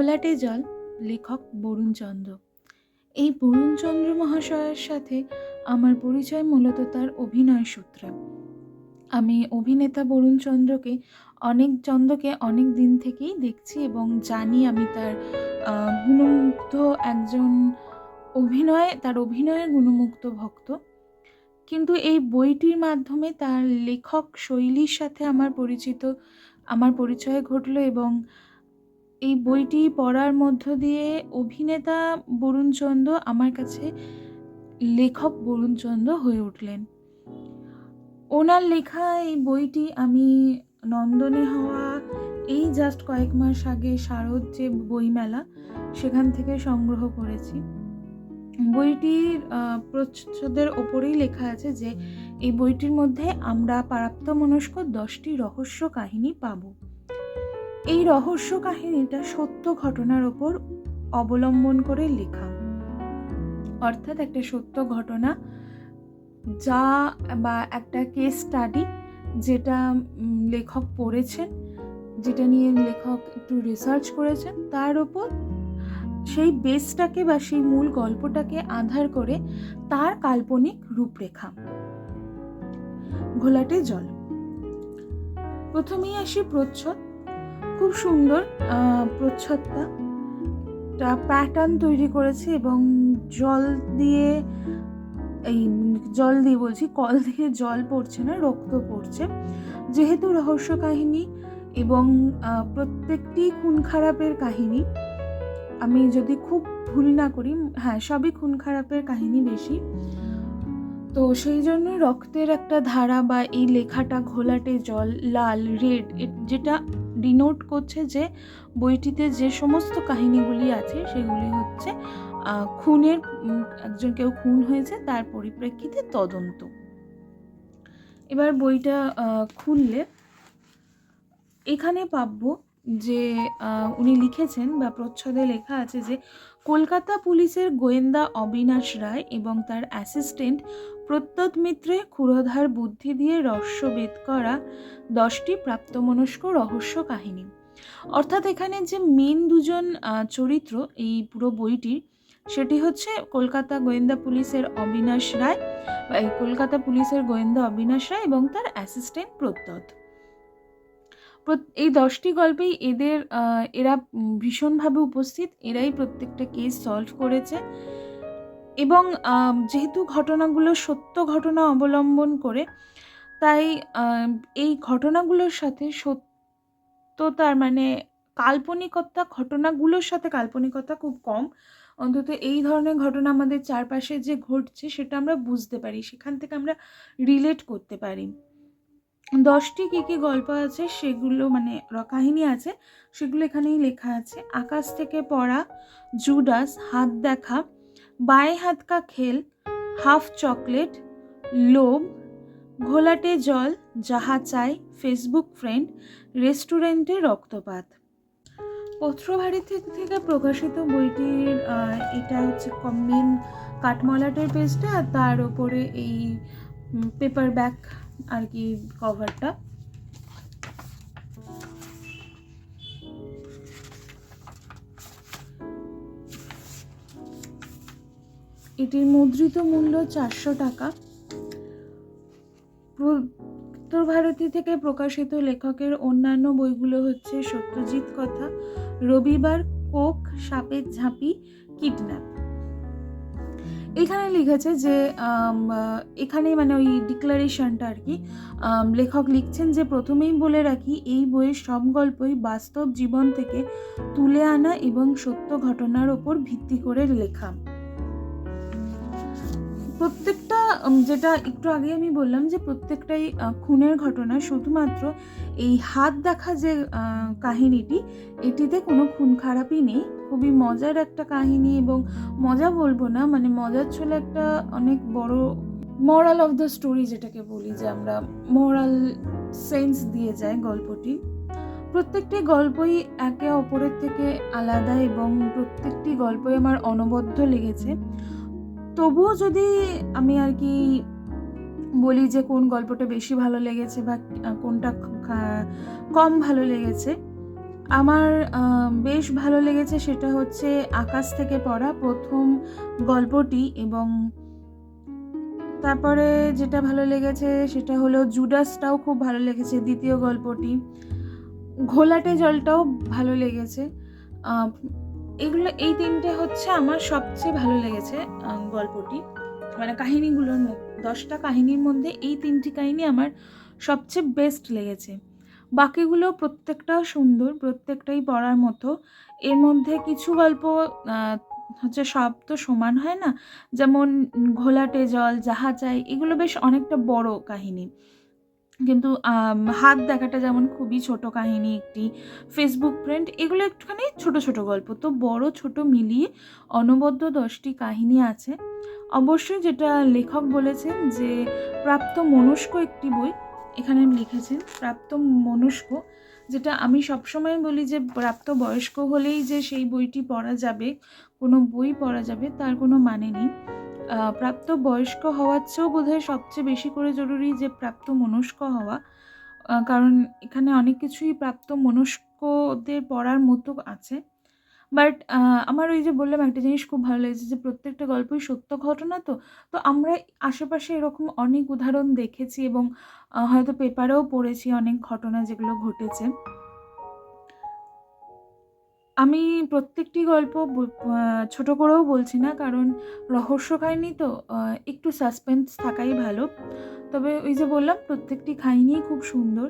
ঘোলাটে জল, লেখক বরুণচন্দ্র। এই বরুণচন্দ্র মহাশয়ের সাথে আমার পরিচয় মূলত তার অভিনয় সূত্রে। আমি অভিনেতা বরুণচন্দ্রকে অনেক, চন্দ্রকে অনেক দিন থেকেই দেখছি এবং জানি আমি তার গুণমুগ্ধ একজন অভিনয়, তার অভিনয়ের গুণমুগ্ধ ভক্ত। কিন্তু এই বইটির মাধ্যমে তার লেখক শৈলীর সাথে আমার পরিচিত, আমার পরিচয় ঘটলো এবং এই বইটি পড়ার মধ্য দিয়ে অভিনেতা বরুণচন্দ্র আমার কাছে লেখক বরুণচন্দ্র হয়ে উঠলেন। ওনার লেখা এই বইটি আমি নন্দনে হওয়া এই জাস্ট কয়েক মাস আগে শারদ যে বইমেলা সেখান থেকে সংগ্রহ করেছি। বইটির প্রচ্ছদের ওপরেই লেখা আছে যে, এই বইটির মধ্যে আমরা প্রাপ্তমনস্ক দশটি রহস্য কাহিনী পাব। এই রহস্য কাহিনীটা সত্য ঘটনার ওপর অবলম্বন করে লেখা। অর্থাৎ একটা সত্য ঘটনা যা বা একটা কেস স্টাডি যেটা লেখক পড়েছেন, যেটা নিয়ে লেখক একটু রিসার্চ করেছেন, তার ওপর সেই বেসটাকে বা সেই মূল গল্পটাকে আধার করে তার কাল্পনিক রূপরেখা। ঘোলাটে জল। প্রথমেই আসি প্রচ্ছদ। খুব সুন্দর প্রচ্ছদটা। একটা প্যাটার্ন তৈরি করেছে এবং জল দিয়ে, এই জল দিয়ে বলছি, কল থেকে জল পড়ছে না, রক্ত পড়ছে। যেহেতু রহস্য কাহিনী এবং প্রত্যেকটি খুন খারাপের কাহিনী, আমি যদি খুব ভুল না করি হ্যাঁ সবই খুন খারাপের কাহিনী বেশি। তো সেই জন্য রক্তের একটা ধারা বা এই লেখাটা ঘোলাটে জল, লাল রেড যেটা ডিনোট করছে যে বইটিতে যে সমস্ত কাহিনীগুলি আছে সেগুলি হচ্ছে খুনের একজন কেউ খুন হয়েছে, তার পরিপ্রেক্ষিতে তদন্ত। এবার বইটা খুললে এখানে পাবো যে উনি লিখেছেন বা প্রচ্ছদে লেখা আছে যে, কলকাতা পুলিশের গোয়েন্দা অবিনাশ রায় এবং তার অ্যাসিস্ট্যান্ট প্রত্যুত মিত্রে ক্ষুরধার বুদ্ধি দিয়ে রহস্য বেদ করা দশটি প্রাপ্তমনস্ক রহস্য কাহিনী। অর্থাৎ এখানে যে মেন দুজন চরিত্র এই পুরো বইটির, সেটি হচ্ছে কলকাতা গোয়েন্দা পুলিশের অবিনাশ রায় কলকাতা পুলিশের গোয়েন্দা অবিনাশ রায় এবং তার অ্যাসিস্ট্যান্ট প্রত্যুত। প্রত- এই দশটি গল্পেই এদের এরা ভীষণভাবে উপস্থিত। এরাই প্রত্যেকটা কেস সলভ করেছে। এবং যেহেতু ঘটনাগুলো সত্য ঘটনা অবলম্বন করে, তাই এই ঘটনাগুলোর সাথে সত্যতার মানে কাল্পনিকতা, ঘটনাগুলোর সাথে কাল্পনিকতা খুব কম। অন্তত এই ধরনের ঘটনা আমাদের চারপাশে যে ঘটছে, সেটা আমরা বুঝতে পারি, সেখান থেকে আমরা রিলেট করতে পারি। দশটি কী কী গল্প আছে সেগুলো মানে কাহিনী আছে সেগুলো এখানেই লেখা আছে। আকাশ থেকে পড়া জুডাস, হাত দেখা, বায়ে হাত কা খেল, হাফ চকলেট, লোভ, ঘোলাটে জল, যাহা চাই, ফেসবুক ফ্রেন্ড, রেস্টুরেন্টে রক্তপাত। পত্রভারতী থেকে প্রকাশিত বইটির এটা হচ্ছে মেন কাঠমলাটের পেজটা আর তার ওপরে এই পেপার ব্যাক আর কি কভারটা এটির মুদ্রিত মূল্য চারশো টাকা। উত্তর ভারতী থেকে প্রকাশিত লেখকের অন্যান্য বইগুলো হচ্ছে সত্যজিৎ কথা, রবিবার কোক, সাপের ঝাঁপি, কিডন্যাপ। এখানে লিখেছে যে এখানে মানে ওই ডিক্লারেশনটা আর কি লেখক লিখছেন যে, প্রথমেই বলে রাখি, এই বইয়ের সব গল্পই বাস্তব জীবন থেকে তুলে আনা এবং সত্য ঘটনার ওপর ভিত্তি করে লেখা। প্রত্যেকটা যেটা একটু আগে আমি বললাম যে, প্রত্যেকটাই খুনের ঘটনা, শুধুমাত্র এই হাত দেখা যে কাহিনীটি, এটিতে কোনো খুন খারাপই নেই। খুবই মজার একটা কাহিনী এবং মজা বলব না মানে মজার ছলে একটা অনেক বড় মরাল অফ দ্য স্টোরি যেটাকে বলি যে আমরা মোরাল সেন্স দিয়ে যায় গল্পটি। প্রত্যেকটি গল্পই একে অপরের থেকে আলাদা এবং প্রত্যেকটি গল্পই আমার অনবদ্য লেগেছে। তবুও যদি আমি আর কি বলি যে কোন গল্পটা বেশি ভালো লেগেছে বা কোনটা কম ভালো লেগেছে আমার বেশ ভালো লেগেছে সেটা হচ্ছে আকাশ থেকে পড়া প্রথম গল্পটি এবং তারপরে যেটা ভালো লেগেছে সেটা হলো জুডাসটাও খুব ভালো লেগেছে, দ্বিতীয় গল্পটি। ঘোলাটে জলটাও ভালো লেগেছে। এগুলো, এই তিনটে হচ্ছে আমার সবচেয়ে ভালো লেগেছে গল্পটি। মানে কাহিনীগুলোর দশটা কাহিনীর মধ্যে এই তিনটি কাহিনী আমার সবচেয়ে বেস্ট লেগেছে। বাকিগুলো প্রত্যেকটাও সুন্দর, প্রত্যেকটাই পড়ার মতো। এর মধ্যে কিছু গল্প হচ্ছে সব তো সমান হয় না? যেমন ঘোলাটে জল জাহাজাই এগুলো বেশ অনেকটা বড় কাহিনী। কিন্তু হাত দেখাটা যেমন খুবই ছোট কাহিনী একটি, ফেসবুক প্রিন্ট, এগুলো একটুখানি ছোট ছোট গল্প। তো বড়, ছোট মিলিয়ে অনবদ্য দশটি কাহিনী আছে। অবশ্যই যেটা লেখক বলেছেন যে, প্রাপ্ত মনস্ক একটি বই এখানে লিখেছেন প্রাপ্ত মনস্ক, যেটা আমি সবসময় বলি যে প্রাপ্ত বয়স্ক হলেই যে সেই বইটি পড়া যাবে, কোনো বই পড়া যাবে, তার কোনো মানে নেই। প্রাপ্ত বয়স্ক হওয়ার চেয়েও বোধহয় সবচেয়ে বেশি করে জরুরি যে প্রাপ্ত মনস্ক হওয়া কারণ এখানে অনেক কিছুই প্রাপ্ত মনস্কদের পড়ার মতো আছে। বাট আমার ওই যে বললাম একটা জিনিস খুব ভালো লেগেছে যে প্রত্যেকটা গল্পই সত্য ঘটনা তো। তো আমরা আশেপাশে এরকম অনেক উদাহরণ দেখেছি এবং হয়তো পেপারেও পড়েছি অনেক ঘটনা যেগুলো ঘটেছে। আমি প্রত্যেকটি গল্প ছোট করেও বলছি না কারণ রহস্য কাহিনী তো একটু সাসপেন্স থাকাই ভালো। তবে ওই যে বললাম প্রত্যেকটি কাহিনী খুব সুন্দর।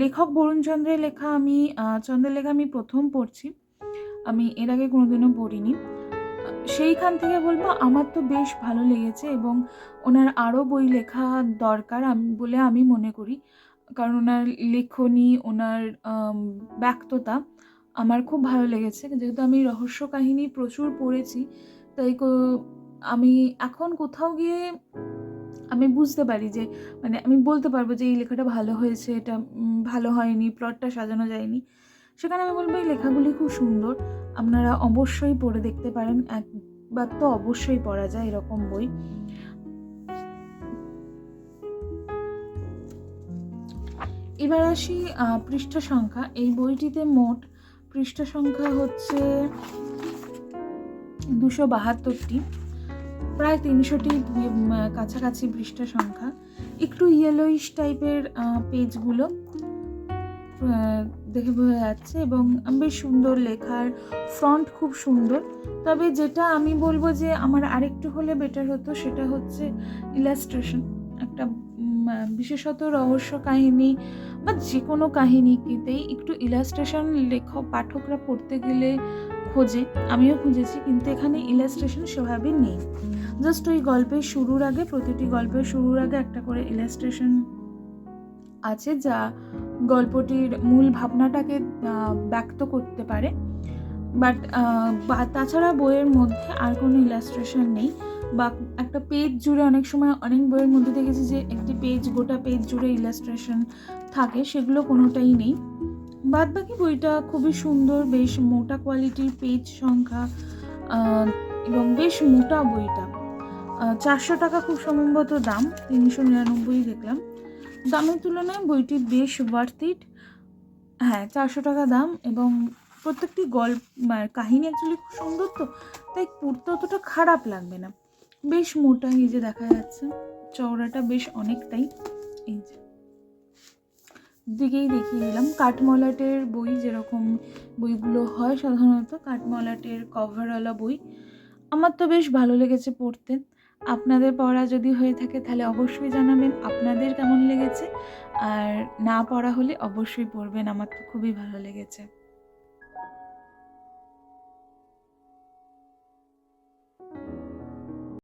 লেখক বরুণ চন্দ্রের লেখা আমি চন্দ্রের লেখা আমি প্রথম পড়ছি। আমি এর আগে কোনোদিনও পড়িনি। সেইখান থেকে বলব আমার তো বেশ ভালো লেগেছে এবং ওনার আরও বই লেখা দরকার আমি, বলে আমি মনে করি। কারণ ওনার লেখনী, ওনার ব্যক্ততা আমার খুব ভালো লেগেছে। যেহেতু আমি রহস্য কাহিনী প্রচুর পড়েছি, তাই আমি এখন কোথাও গিয়ে আমি বুঝতে পারি যে মানে আমি বলতে পারব যে এই লেখাটা ভালো হয়েছে, এটা ভালো হয়নি, প্লটটা সাজানো যায়নি। সেখানে আমি বলব, এই লেখাগুলি খুব সুন্দর। আপনারা অবশ্যই পড়ে দেখতে পারেন। একবার তো অবশ্যই পড়া যায় এরকম বই। এবার আসি পৃষ্ঠা সংখ্যা। এই বইটিতে মোট পৃষ্ঠা সংখ্যা হচ্ছে দুশো বাহাত্তরটি। প্রায় তিনশোটি কাছাকাছি পৃষ্ঠা সংখ্যা। একটু ইয়েলোইশ টাইপের পেজগুলো দেখে বোঝা যাচ্ছে এবং বেশ সুন্দর লেখার ফ্রন্ট খুব সুন্দর। তবে যেটা আমি বলব যে আমার আরেকটু হলে বেটার হতো সেটা হচ্ছে ইলাস্ট্রেশন একটা বিশেষত রহস্য কাহিনী বা যে কোনো কাহিনীতেই একটু ইলাস্ট্রেশন লেখক, পাঠকরা পড়তে গেলে খোঁজে। আমিও খুঁজেছি কিন্তু এখানে ইলাস্ট্রেশন সেভাবে নেই। জাস্ট ওই গল্পের শুরুর আগে, প্রতিটি গল্পের শুরুর আগে একটা করে ইলাস্ট্রেশন আছে যা গল্পটির মূল ভাবনাটাকে ব্যক্ত করতে পারে। বাট বা, তাছাড়া বইয়ের মধ্যে আর কোনো ইলাস্ট্রেশন নেই। বা, একটা পেজ জুড়ে অনেক সময় অনেক বইয়ের মধ্যে দেখেছি যে, একটি পেজ গোটা পেজ জুড়ে ইলাস্ট্রেশন থাকে, সেগুলো কোনোটাই নেই। বাদ বাকি বইটা খুবই সুন্দর, বেশ মোটা কোয়ালিটির পেজ সংখ্যা এবং বেশ মোটা বইটা। চারশো টাকা খুব সম্ভবত দাম, তিনশো নিরানব্বই দেখলাম। দামের তুলনায় বইটি বেশ ওয়ার্থ ইট হ্যাঁ চারশো টাকা দাম এবং প্রত্যেকটি গল্প মানে কাহিনী অ্যাকচুয়ালি খুব সুন্দর তো, তাই পড়তে অতটা খারাপ লাগবে না। বেশ মোটা, এই যে দেখা যাচ্ছে, চওড়াটা বেশ অনেকটাই, এই যে। দিকেই দেখিয়ে দিলাম, কাঠমলাটের বই যেরকম বইগুলো হয় সাধারণত, কাঠমলাটের কভারওয়ালা বই। আমার তো বেশ ভালো লেগেছে পড়তে। আপনাদের পড়া যদি হয়ে থাকে তাহলে অবশ্যই জানাবেন আপনাদের কেমন লেগেছে। আর না পড়া হলে অবশ্যই পড়বেন, আমার তো খুবই ভালো লেগেছে।